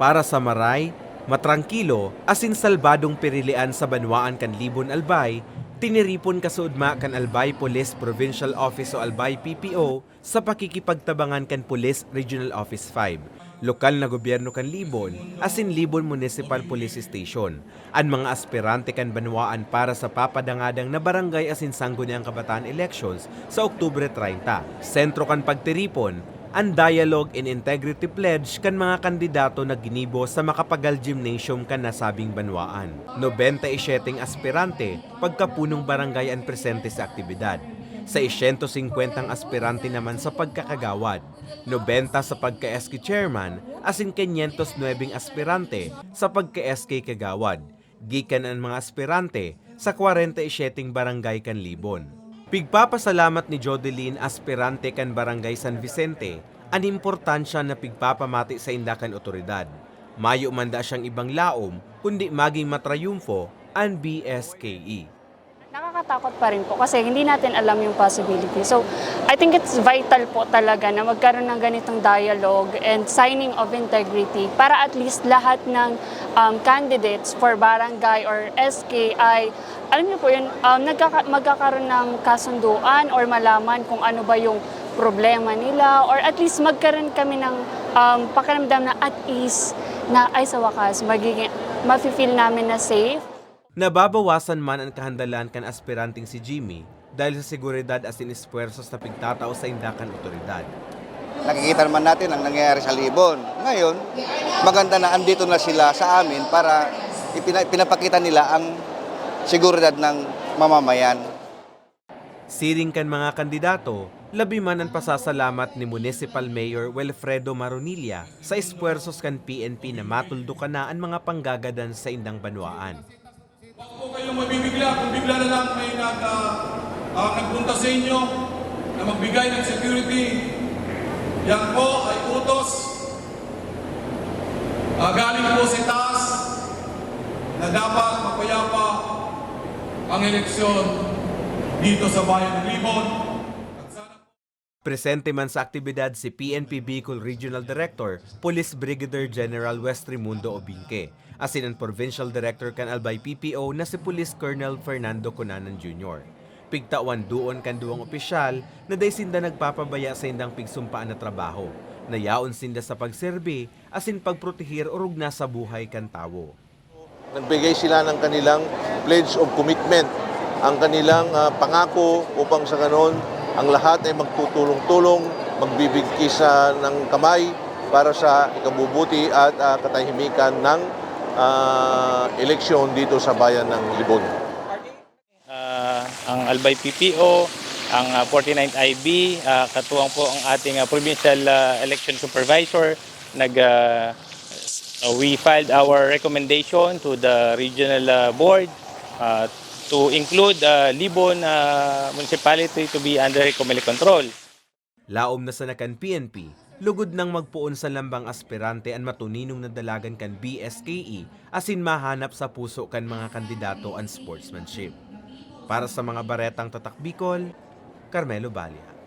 Para sa Maray, matrangkilo asin salbadong pirilian sa Banwaan kan Libon Albay, tiniripon kasuudma kan Albay Police Provincial Office o Albay PPO sa pakikipagtabangan kan Police Regional Office 5 lokal na gobyerno kan Libon, asin Libon Municipal Police Station, ang mga aspirante kan banwaan para sa papadangadang na barangay asin sangguniang kabataan elections sa Oktubre 30. Sentro kan pagtiripon, ang Dialogue in Integrity Pledge kan mga kandidato na ginibo sa Makapagal Gymnasium kan nasabing banwaan. 97 aspirante, pagkapunong barangay ang presente sa aktibidad. Sa 150 aspirante naman sa pagkakagawad, 90 sa pagka-SK chairman, asin 509 aspirante sa pagka-SK kagawad. Gikan ang mga aspirante sa 47 barangay kan Libon. Pigpapasalamat ni Jodeline aspirante kan Barangay San Vicente ang importansya na pigpapamati sa indakan otoridad. Mayo manda siyang ibang laom kundi maging matrayumfo ang BSKE. Nakakatakot pa rin po kasi hindi natin alam yung possibility. So, I think it's vital po talaga na magkaroon ng ganitong dialogue and signing of integrity para at least lahat ng um, candidates for barangay or SK ay, alam niyo po yun, um, nagkaka- magkakaroon ng kasunduan or malaman kung ano ba yung problema nila or at least magkaroon kami ng um, pakiramdam na at ease na ay sa wakas magiging mafe-feel namin na safe Nababawasan man ang kahandalan kan aspiranting si Jimmy dahil sa seguridad as in espuersos na pigtatao sa indakan otoridad. Nakikita naman natin ang nangyayari sa Libon. Ngayon, maganda na andito na sila sa amin para ipina- pinapakita nila ang seguridad ng mamamayan. Siring kan mga kandidato, labi man ang pasasalamat ni Municipal Mayor Wilfredo Maronilla sa espuersos kan PNP na matuldukan na ang mga panggagadan sa indang banwaan. Huwag po kayong mabibigla kung bigla na lang may nag, ah, ah, nagpunta sa inyo na magbigay ng security. Yan po ay utos. Ah, galing po sa taas na dapat mapayapa ang eleksyon dito sa bayan ng Libon. Presente man sa aktibidad si PNP Bicol Regional Director, Police Brigadier General West Raimundo Obinque, asin ang Provincial Director kan Albay PPO na si Police Colonel Fernando Conanan Jr. Pigtawan doon kan duwang opisyal na day sinda nagpapabaya sa indang pigsumpaan na trabaho. Nayaon sinda sa pagserbi asin pagprotehir orog na sa buhay kan tawo. Nagbigay sila ng kanilang pledge of commitment, ang kanilang ah, pangako upang sa ganon ang lahat ay magtutulong-tulong, magbibigkisa ng kamay para sa ikabubuti at ah, katahimikan ng ah, eleksyon dito sa bayan ng Libon. Ah, ang Albay PPO, ang ah, 49th IB, ah, katuwang po ang ating ah, provincial ah, election supervisor. Nag s- uh, we filed our recommendation to the regional ah, board ah, to include ah, Libon ah, municipality to be under Comelec control. Laom na sa nakan PNP, lugod nang magpuon sa lambang aspirante ang matuninong na dalagan kan BSKE asin mahanap sa puso kan mga kandidato ang sportsmanship. Para sa mga baretang tatak Bicol, Carmelo Balia.